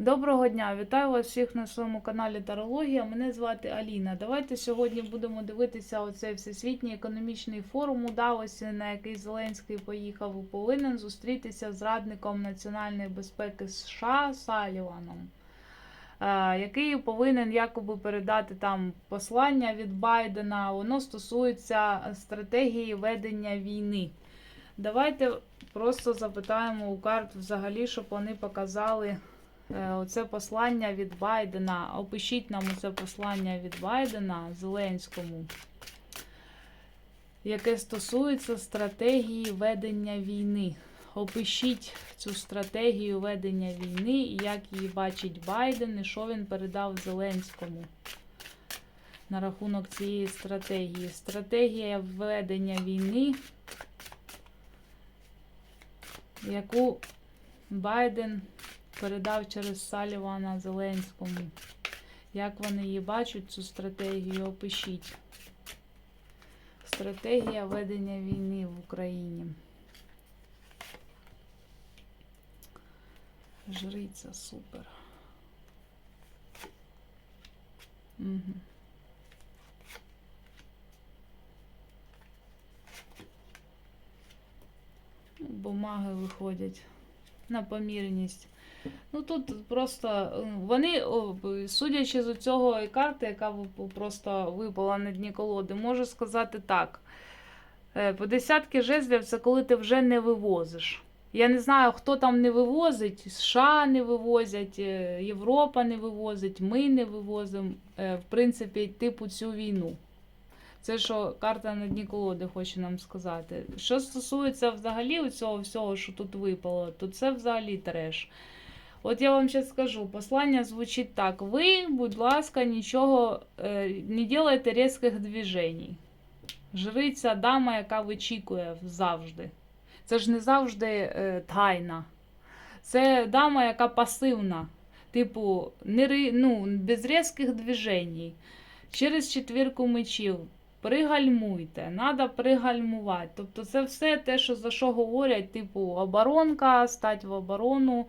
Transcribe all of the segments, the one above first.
Доброго дня! Вітаю вас всіх на своєму каналі Тарологія. Мене звати Аліна. Давайте сьогодні будемо дивитися оцей всесвітній економічний форум у Давосі, на який Зеленський поїхав. Повинен зустрітися з радником національної безпеки США Саліваном, е, який повинен якоби передати там послання від Байдена. Воно стосується стратегії ведення війни. Давайте просто запитаємо у карт взагалі, щоб вони показали. Е, Оце послання від Байдена. Опишіть нам це послання від Байдена Зеленському, яке стосується стратегії ведення війни. Опишіть цю стратегію ведення війни як її бачить Байден, і що він передав Зеленському на рахунок цієї стратегії. Стратегія ведення війни, яку Байден передав через Салівана Зеленському. Як вони її бачать, цю стратегію, опишіть. Стратегія ведення війни в Україні. Жриця, супер. Угу. Бумаги виходять на помірність. Ну тут просто е, вони, судячи з цього карти, яка просто випала на дні колоди, можу сказати так. Е, По десятки жезлів це коли ти вже не вивозиш. Я не знаю, хто там не вивозить, США не вивозять, е, Європа не вивозить, ми не вивозимо, в принципі, типу цю війну. Це що карта на дні колоди хоче нам сказати. Що стосується взагалі цього всього, що тут випало, то це взагалі треш. От я вам зараз скажу, послання звучить так: ви, будь ласка, нічого е, не делайте різких движень. Жриця дама, яка вичікує завжди. Це ж не завжди е, тайна. Це дама, яка пасивна. Типу, не, ну, без різких движень. Через четвірку мечів. Пригальмуйте, треба пригальмувати. Тобто це все те, що за що говорять, типу оборонка, стать в оборону,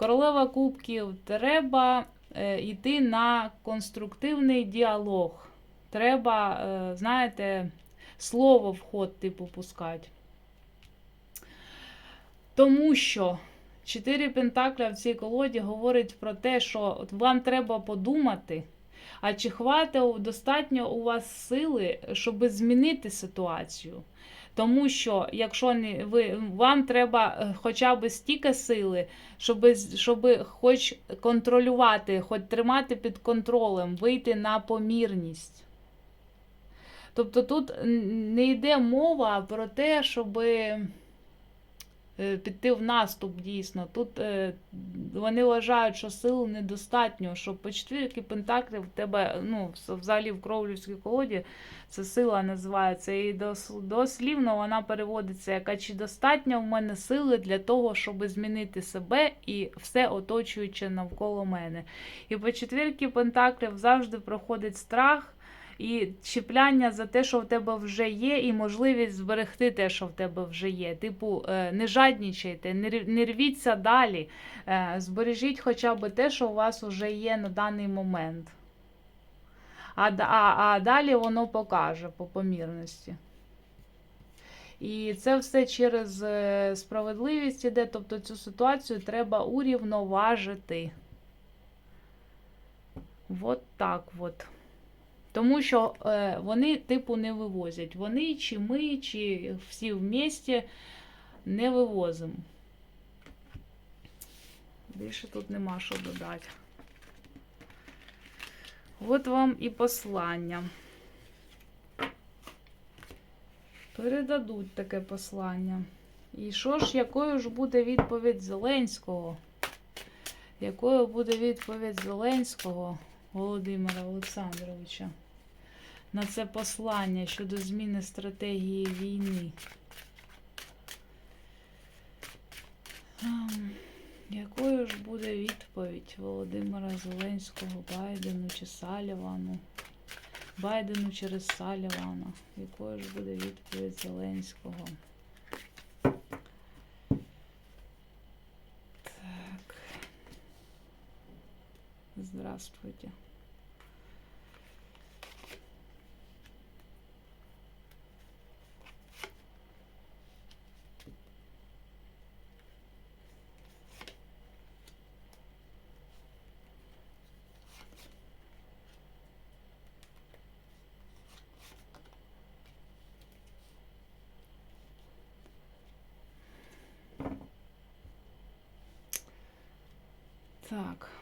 королева кубків. Треба е, йти на конструктивний діалог. Треба, е, знаєте, слово в ход, типу, пускати. Тому що чотири пентакля в цій колоді говорить про те, що вам треба подумати. А чи хватить достатньо у вас сили, щоб змінити ситуацію? Тому що якщо не ви вам треба е, хоча б стільки сили, щоб, щоб хоч контролювати, хоч тримати під контролем, вийти на помірність. Тобто тут не йде мова про те, щоб піти в наступ дійсно. Тут е, вони вважають, що сил недостатньо, що по четвірки пентаклів в тебе, ну, взагалі в кровлівській колоді це сила називається. І дос- дослівно вона переводиться, яка чи достатньо в мене сили для того, щоб змінити себе і все оточуюче навколо мене. І по четвірки пентаклів завжди проходить страх. І чіпляння за те, що в тебе вже є, і можливість зберегти те, що в тебе вже є. Типу, е, не жаднічайте, не рвіться далі. е, Збережіть хоча б те, що у вас вже є на даний момент. А, а, а далі воно покаже по помірності. І це все через е, справедливість іде, тобто цю ситуацію треба урівноважити. От так от. Тому що е, вони, типу, не вивозять. Вони, чи ми, чи всі вместе не вивозимо. Більше тут нема що додати. От вам і послання. Передадуть таке послання. І що ж, якою ж буде відповідь Зеленського? Якою буде відповідь Зеленського? Володимира Олександровича на це послання щодо зміни стратегії війни. Ем, Якою ж буде відповідь Володимира Зеленського Байдену чи Салівану? Байдену через Салівана. Якою ж буде відповідь Зеленського? Здравствуйте. Так.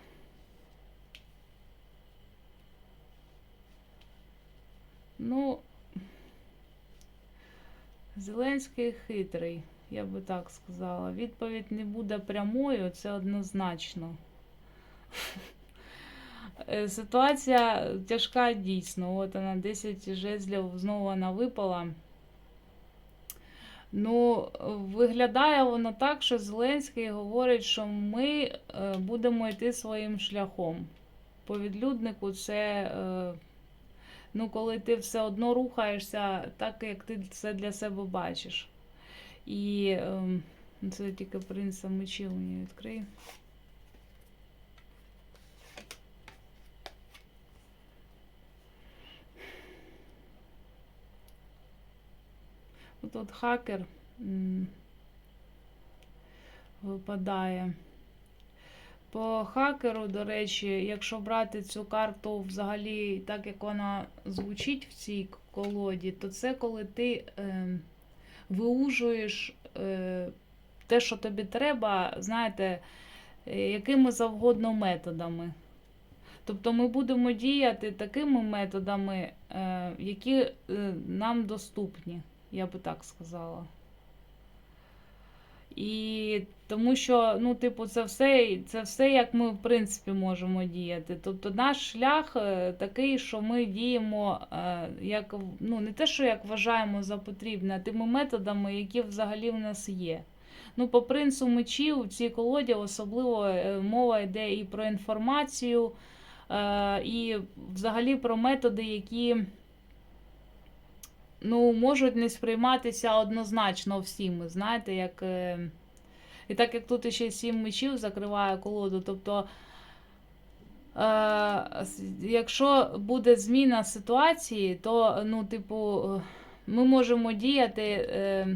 Ну, Зеленський хитрий, я би так сказала. Відповідь не буде прямою, це однозначно. Е, Ситуація тяжка дійсно. От вона 10 жезлів знову вона випала. Ну, виглядає воно так, що Зеленський говорить, що ми е, будемо йти своїм шляхом. По відлюднику це, е, ну, коли ти все одно рухаєшся так, як ти це для себе бачиш. І ем, це тільки принца мечів мені відкрий. Тут хакер м, випадає. По хакеру, до речі, якщо брати цю карту взагалі так, як вона звучить в цій колоді, то це коли ти е, виужуєш е, те, що тобі треба, знаєте, е, якими завгодно методами. Тобто ми будемо діяти такими методами, е, які е, нам доступні, я би так сказала. І тому що, ну, типу, це все, це все, як ми, в принципі, можемо діяти. Тобто наш шлях е, такий, що ми діємо е, як, ну, не те, що як вважаємо за потрібне, а тими методами, які взагалі в нас є. Ну, по принцу мечів в цій колоді особливо е, мова йде і про інформацію, і взагалі про методи, які ну, можуть не сприйматися однозначно всіми. Знаєте, як. е, І так як тут ще сім мечів закриває колоду, тобто. Е, якщо буде зміна ситуації, то, ну, типу, ми можемо діяти, е,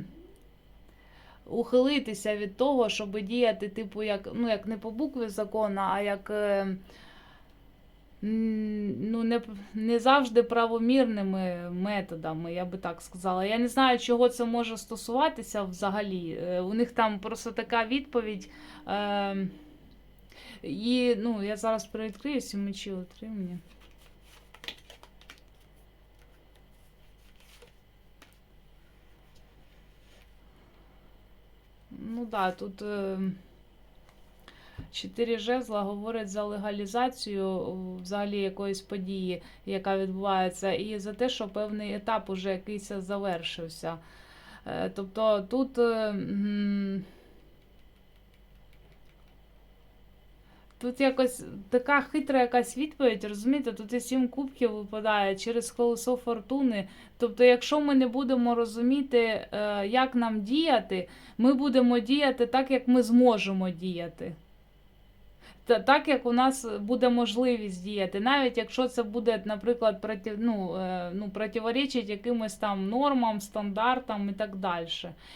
ухилитися від того, щоб діяти, типу, як, ну, як не по букві закону, а як. Е, ну, не, не завжди правомірними методами, я би так сказала. Я не знаю, чого це може стосуватися взагалі. Е, У них там просто така відповідь. Е, і, ну, я зараз перевідкрию сі мечі отримання. Ну да, тут е, чотири жезла говорять за легалізацію взагалі якоїсь події, яка відбувається, і за те, що певний етап уже якийсь завершився. Е, тобто тут. е, Тут якось така хитра якась відповідь, розумієте, тут і сім кубків випадає через колесо фортуни. Тобто, якщо ми не будемо розуміти, е, як нам діяти, ми будемо діяти так, як ми зможемо діяти. Та- Так, як у нас буде можливість діяти, навіть якщо це буде, наприклад, проти, ну, е, ну, противоречить якимось там нормам, стандартам і так далі.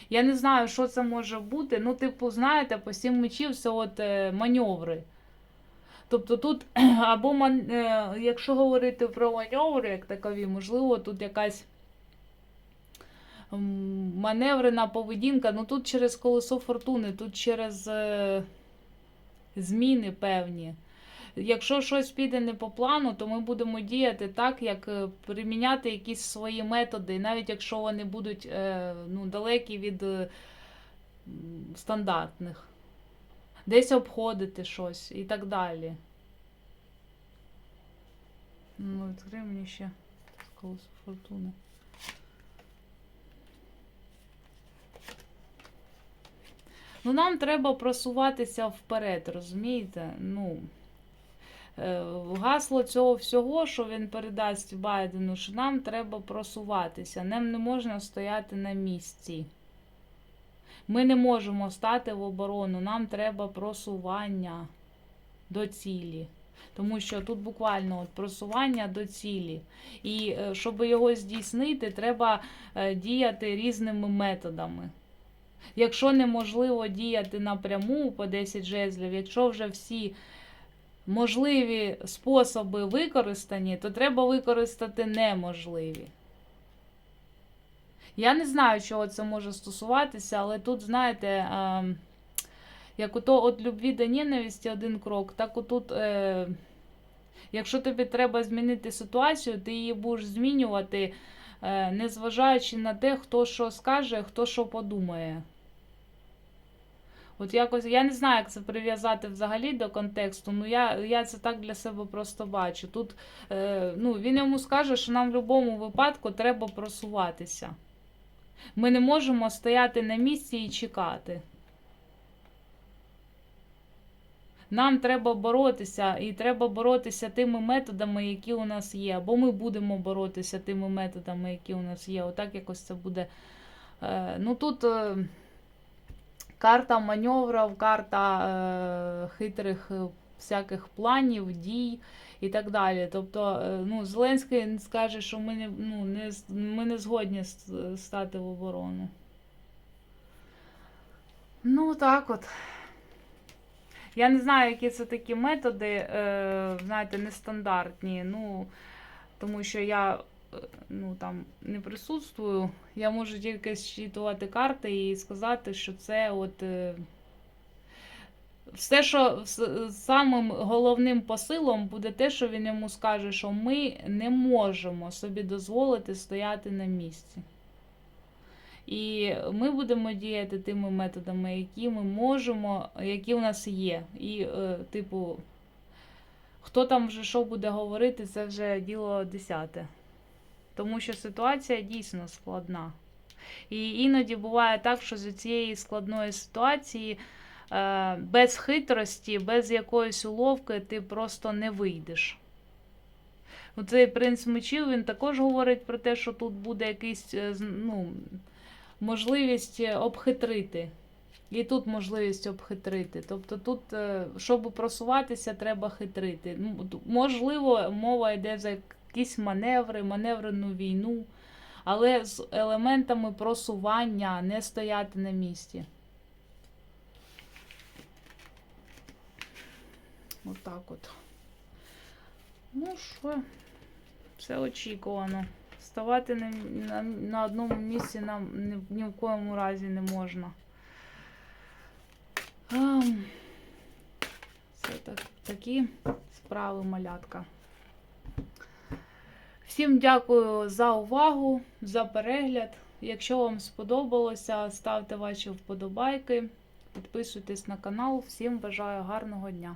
Я не знаю, що це може бути. Ну, типу, знаєте, по сім мечів це от е, маневри. Тобто тут або ман- е, якщо говорити про маневри як такові, можливо, тут якась маневрена поведінка, ну тут через колесо фортуни, тут через зміни певні. Якщо щось піде не по плану, то ми будемо діяти так, як е, приміняти якісь свої методи, навіть якщо вони будуть е, ну, далекі від е, стандартних десь обходити щось і так далі. Ну, відкрий мені ще колесо фортуни. Ну, нам треба просуватися вперед, розумієте? Ну, е, гасло цього всього, що він передасть Байдену, що нам треба просуватися. Нам не можна стояти на місці. Ми не можемо стати в оборону, нам треба просування до цілі. Тому що тут буквально от просування до цілі. І е, щоб його здійснити, треба е, діяти різними методами. Якщо неможливо діяти напряму по 10 жезлів, якщо вже всі можливі способи використані, то треба використати неможливі. Я не знаю, чого це може стосуватися, але тут, знаєте, е, як ото от любві до ненависті один крок, так отут, е, якщо тобі треба змінити ситуацію, ти її будеш змінювати, незважаючи на те, хто що скаже, хто що подумає. От якось я не знаю, як це прив'язати взагалі до контексту. Ну я, я це так для себе просто бачу. Тут е, ну, він йому скаже, що нам в будь-якому випадку треба просуватися. Ми не можемо стояти на місці і чекати. Нам треба боротися, і треба боротися тими методами, які у нас є. Або ми будемо боротися тими методами, які у нас є. Отак якось це буде. Е, ну тут е, карта маневрів, карта е, хитрих всяких планів, дій і так далі. Тобто, ну, Зеленський скаже, що ми не, ну, не, ми не згодні стати в оборону. Ну, так от. Я не знаю, які це такі методи, е, знаєте, нестандартні. Ну, тому що я е, ну, там, не присутствую. Я можу тільки зчитувати карти і сказати, що це от. Е, все, що самим головним посилом буде те, що він йому скаже, що ми не можемо собі дозволити стояти на місці. І ми будемо діяти тими методами, які ми можемо, які у нас є. І, е, типу, хто там вже що буде говорити, це вже діло десяте. Тому що ситуація дійсно складна. І іноді буває так, що з цієї складної ситуації е, без хитрості, без якоїсь уловки ти просто не вийдеш. Оцей принц мечів він також говорить про те, що тут буде якийсь е, ну, можливість е, обхитрити. І тут можливість обхитрити. Тобто тут, е, щоб просуватися, треба хитрити. Можливо, мова йде за якісь маневри, маневрену війну, але з елементами просування, не стояти на місці. Отак от. Ну що, все очікувано. Ставати на, на, на одному місці нам ні, ні в коєму разі не можна. Ам, Це так, такі справи малятка. Всім дякую за увагу, за перегляд. Якщо вам сподобалося, ставте ваші вподобайки, підписуйтесь на канал. Всім бажаю гарного дня!